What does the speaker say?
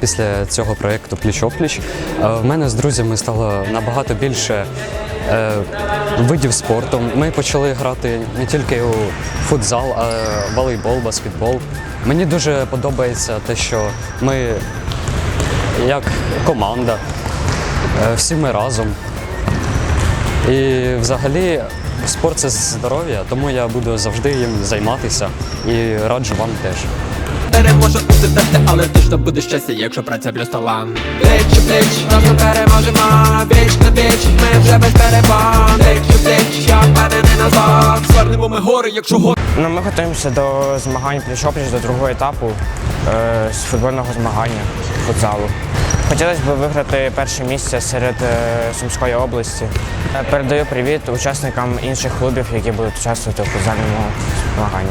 після цього проєкту Пліч-опліч е, в мене з друзями стало набагато більше е, видів спорту. Ми почали грати не тільки у футзал, а волейбол, баскетбол. Мені дуже подобається те, що ми як команда, е, всі ми разом. І взагалі спорт це здоров'я, тому я буду завжди їм займатися і раджу вам теж. Переможе у дати, але точно буде щастя, якщо праця плюс талант Пліч у пліч, разом переможемо Віч на віч, ми вже без перебан Пліч у я впевнений назад Звернемо ми гори, якщо гори Ну, ми готуємося до змагань пліч-опліч, до другого етапу е, з футбольного змагання футзалу. Хотілося б виграти перше місце серед е, Сумської області. Е, Передаю привіт учасникам інших клубів, які будуть участвувати у футзальному змаганні.